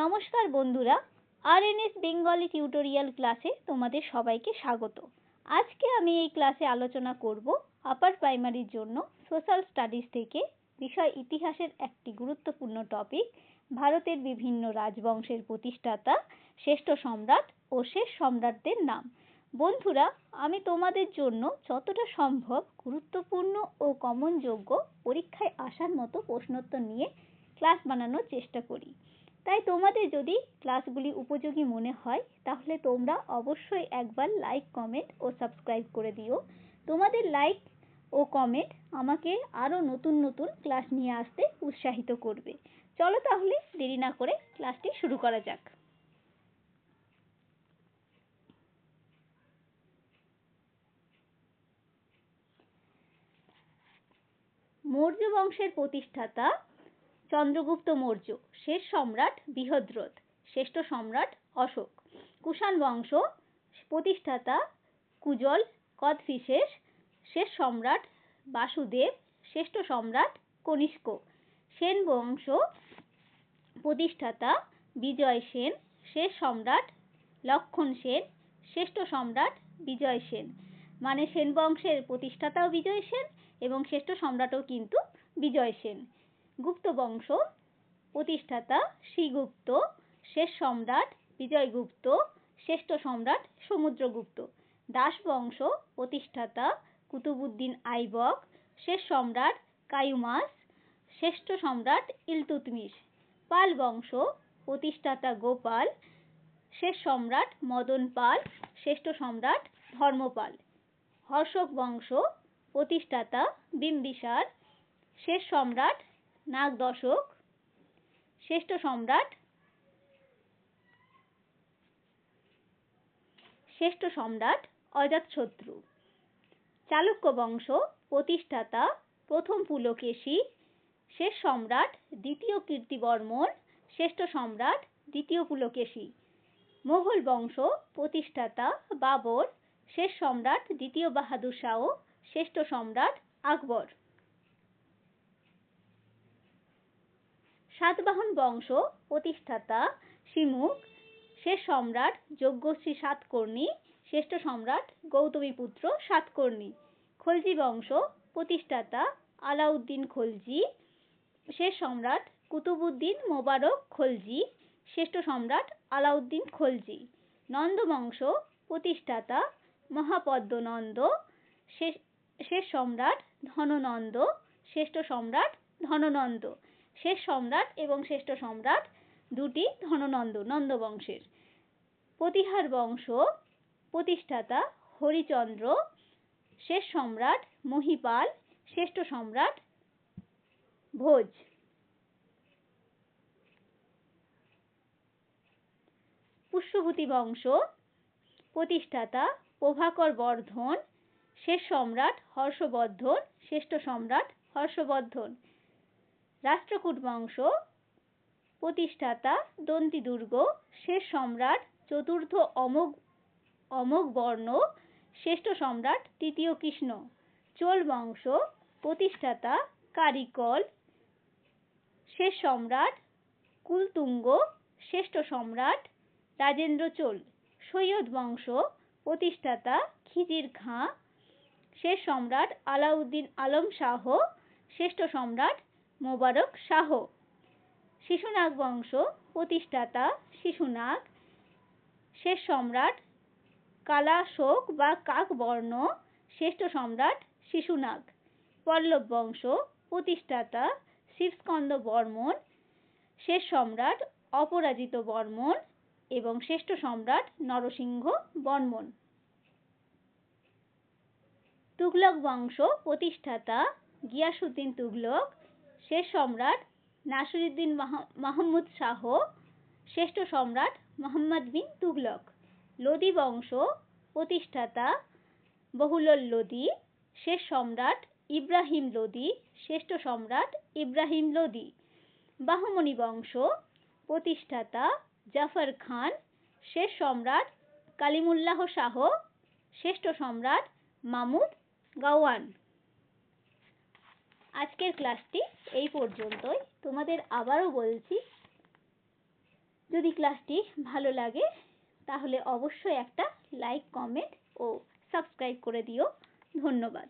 নমস্কার বন্ধুরা R N S Bengali tutorial ক্লাসে তোমাদের সবাইকে স্বাগত। আজকে আমি এই ক্লাসে আলোচনা করব আপার প্রাইমারির জন্য সোশ্যাল স্টাডিজ থেকে বিষয় ইতিহাসের একটি গুরুত্বপূর্ণ টপিক ভারতের বিভিন্ন রাজবংশের প্রতিষ্ঠাতা, শ্রেষ্ঠ সম্রাট ও শেষ সম্রাটদের নাম। বন্ধুরা, আমি তোমাদের জন্য যতটা সম্ভব গুরুত্বপূর্ণ ও কমনযোগ্য পরীক্ষায় আসার মতো প্রশ্নোত্তর নিয়ে ক্লাস বানানোর চেষ্টা করি। তাই তোমাদের যদি ক্লাসগুলি উপযোগী মনে হয়, তাহলে তোমরা অবশ্যই একবার লাইক কমেন্ট ও সাবস্ক্রাইব করে দিও। তোমাদের লাইক ও কমেন্ট আমাকে আরও নতুন নতুন ক্লাস নিয়ে আসতে উৎসাহিত করবে। চলো তাহলে দেরি না করে ক্লাসটি শুরু করা যাক। মৌর্য বংশের প্রতিষ্ঠাতা চন্দ্রগুপ্ত মৌর্য, শেষ সম্রাট বৃহদ্রথ শ্রেষ্ঠ সম্রাট অশোক, কুষাণ বংশ, প্রতিষ্ঠাতা কুজল কদফিসেস শেষ সম্রাট বাসুদেব, শ্রেষ্ঠ সম্রাট কনিষ্ক, সেন বংশ, প্রতিষ্ঠাতা বিজয় সেন, শেষ সম্রাট লক্ষণ সেন, শ্রেষ্ঠ সম্রাট বিজয় সেন। মানে সেন বংশের প্রতিষ্ঠাতাও বিজয় সেন এবং শ্রেষ্ঠ সম্রাটও কিন্তু বিজয় সেন। গুপ্ত বংশ, প্রতিষ্ঠাতা শ্রীগুপ্ত, শেষ সম্রাট বিজয়গুপ্ত, শ্রেষ্ঠ সম্রাট সমুদ্রগুপ্ত। দাস বংশ প্রতিষ্ঠাতা কুতুবুদ্দিন আইবক, শেষ সম্রাট কায়ুমাস, শ্রেষ্ঠ সম্রাট ইলতুতমিশ। পাল বংশ, প্রতিষ্ঠাতা গোপাল, শেষ সম্রাট মদন পাল, শ্রেষ্ঠ সম্রাট ধর্মপাল। হর্ষক বংশ, প্রতিষ্ঠাতা বিম্বিসার, শেষ সম্রাট নাগ দশক, শ্রেষ্ঠ সম্রাট শ্রেষ্ঠ সম্রাট অজাতশত্রু চালুক্য বংশ, প্রতিষ্ঠাতা, প্রথম পুলকেশী শেষ সম্রাট, দ্বিতীয় কীর্তিবর্মন শ্রেষ্ঠ সম্রাট, দ্বিতীয় পুলকেশী মোগল বংশ, প্রতিষ্ঠাতা, বাবর শেষ সম্রাট, দ্বিতীয় বাহাদুর শাহ, শ্রেষ্ঠ সম্রাট আকবর। সাতবাহন বংশ, প্রতিষ্ঠাতা শিমুখ শেষ সম্রাট, যজ্ঞশ্রী সাতকর্ণী, শ্রেষ্ঠ সম্রাট, গৌতমী পুত্র সাতকর্ণী। খলজি বংশ, প্রতিষ্ঠাতা, আলাউদ্দিন খলজি। শেষ সম্রাট, কুতুবুদ্দিন মোবারক খলজি। শ্রেষ্ঠ সম্রাট, আলাউদ্দিন খলজি। নন্দ বংশ, প্রতিষ্ঠাতা, মহাপদ্মনন্দ। শেষ সম্রাট, ধননন্দ। শ্রেষ্ঠ সম্রাট, ধননন্দ। শেষ সম্রাট এবং শ্রেষ্ঠ সম্রাট দুটি ধননন্দ নন্দ বংশের প্রতিহার বংশ, প্রতিষ্ঠাতা হরিচন্দ্র, শেষ সম্রাট মহিপাল, শ্রেষ্ঠ সম্রাট ভোজ। পুষ্যভূতি বংশ, প্রতিষ্ঠাতা প্রভাকর বর্ধন, শেষ সম্রাট হর্ষবর্ধন, শ্রেষ্ঠ সম্রাট হর্ষবর্ধন। রাষ্ট্রকূট বংশ, প্রতিষ্ঠাতা দন্তি দুর্গ শেষ সম্রাট, চতুর্থ অমোঘ অমোঘ বর্ণ, শ্রেষ্ঠ সম্রাট তৃতীয় কৃষ্ণ। চোল বংশ, প্রতিষ্ঠাতা কারিকল, শেষ সম্রাট কুলতুঙ্গ, শ্রেষ্ঠ সম্রাট রাজেন্দ্র চোল। সৈয়দ বংশ, প্রতিষ্ঠাতা খিজির খাঁ, শেষ সম্রাট আলাউদ্দিন আলম শাহ, শ্রেষ্ঠ সম্রাট মোবারক শাহ। শিশুনাগ বংশ, প্রতিষ্ঠাতা শিশুনাগ। শেষ সম্রাট কালাশোক বা কাকবর্ণ। শ্রেষ্ঠ সম্রাট শিশুনাগ। পল্লব বংশ, প্রতিষ্ঠাতা শিবস্কন্দ বর্মন। শেষ সম্রাট অপরাজিত বর্মন এবং শ্রেষ্ঠ সম্রাট নরসিংহ বর্মন। তুগলক বংশ, প্রতিষ্ঠাতা গিয়াসুদ্দিন তুগলক। শেষ সম্রাট নাসিরুদ্দিন মাহমুদ শাহ, শ্রেষ্ঠ সম্রাট মোহাম্মদ বিন তুগলক লোদি বংশ প্রতিষ্ঠাতা বহুলল লোদি, শেষ সম্রাট ইব্রাহিম লোদি, শ্রেষ্ঠ সম্রাট ইব্রাহিম লোদি। বাহমনি বংশ প্রতিষ্ঠাতা জাফর খান, শেষ সম্রাট কালিমুল্লাহ শাহ, শ্রেষ্ঠ সম্রাট মামুদ গাওয়ান। আজকের ক্লাসটি এই পর্যন্তই। তোমাদের আবারও বলছি, যদি ক্লাসটি ভালো লাগে, তাহলে অবশ্যই একটা লাইক কমেন্ট ও সাবস্ক্রাইব করে দিও। ধন্যবাদ।